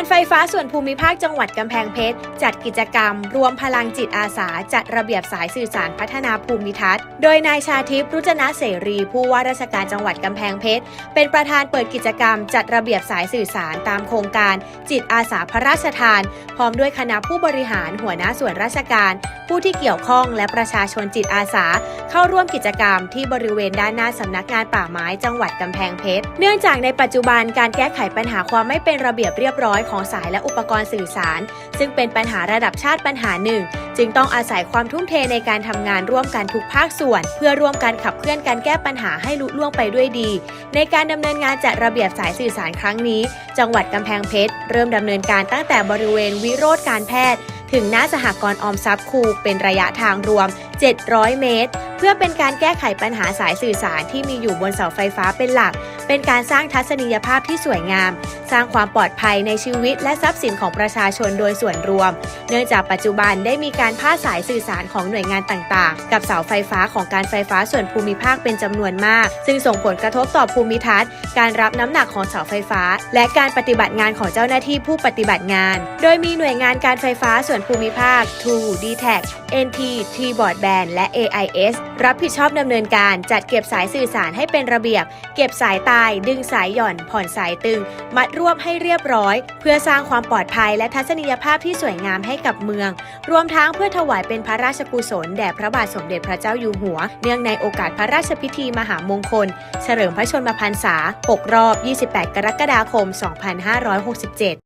การไฟฟ้าส่วนภูมิภาคจังหวัดกำแพงเพชร จัดกิจกรรม รวมพลังจิตอาสา จัดระเบียบสายสื่อสารพัฒนาภูมิทัศน์ โดยนายชาทิพย์รุจนะเสรี ผู้ว่าราชการจังหวัดกำแพงเพชร เป็นประธานเปิดกิจกรรม จัดระเบียบสายสื่อสารตามโครงการ จิตอาสาพระราชทาน พร้อมด้วยคณะผู้บริหารหัวหน้าส่วนราชการ ผู้ที่เกี่ยวข้องและประชาชนจิตอาสา เข้าร่วมกิจกรรมที่บริเวณด้านหน้าสำนักงานป่าไม้จังหวัดกำแพงเพชร เนื่องจากในปัจจุบันการแก้ไขปัญหาความไม่เป็นระเบียบเรียบร้อยของสายและอุปกรณ์สื่อสาร ซึ่งเป็นปัญหาระดับชาติปัญหาหนึ่ง จึงต้องอาศัยความทุ่มเทในการทำงานร่วมกันทุกภาคส่วน เพื่อร่วมกันขับเคลื่อนการแก้ปัญหาให้ลุล่วงไปด้วยดี ในการดำเนินงานจัดระเบียบสายสื่อสารครั้งนี้ จังหวัดกำแพงเพชรเริ่มดำเนินการตั้งแต่บริเวณวิโรธการแพทย์ถึงหน้าสหกรณ์ออมทรัพย์คูเป็นระยะทางรวม 700 เมตร เพื่อเป็นการแก้ไขปัญหาสายสื่อสารที่มีอยู่บนเสาไฟฟ้าเป็นหลัก เป็นการสร้างทัศนียภาพที่สวยงาม สร้างความปลอดภัยในชีวิตและทรัพย์สินของประชาชนโดยส่วนรวม เนื่องจากปัจจุบันได้มีการพาดสายสื่อสารของหน่วยงานต่างๆ กับเสาไฟฟ้าของการไฟฟ้าส่วนภูมิภาคเป็นจำนวนมาก ซึ่งส่งผลกระทบต่อภูมิทัศน์ การรับน้ำหนักของเสาไฟฟ้า และการปฏิบัติงานของเจ้าหน้าที่ผู้ปฏิบัติงาน โดยมีหน่วยงานการไฟฟ้าส่วนภูมิภาค True d t a c NT T Broadband และ AIS รับผิดชอบดำเนินการจัดเก็บสายสื่อสารให้เป็นระเบียบ เก็บสายตาาย ดึงสายหย่อน ผ่อนสายตึง มัดรวบให้เรียบร้อย เพื่อสร้างความปลอดภัยและทัศนียภาพที่สวยงามให้กับเมือง รวมทั้งเพื่อถวายเป็นพระราชกุศลแด่พระบาทสมเด็จพระเจ้าอยู่หัว เนื่องในโอกาสพระราชพิธีมหามงคล เฉลิมพระชนมพรรษา 6 รอบ 28 กรกฎาคม 2567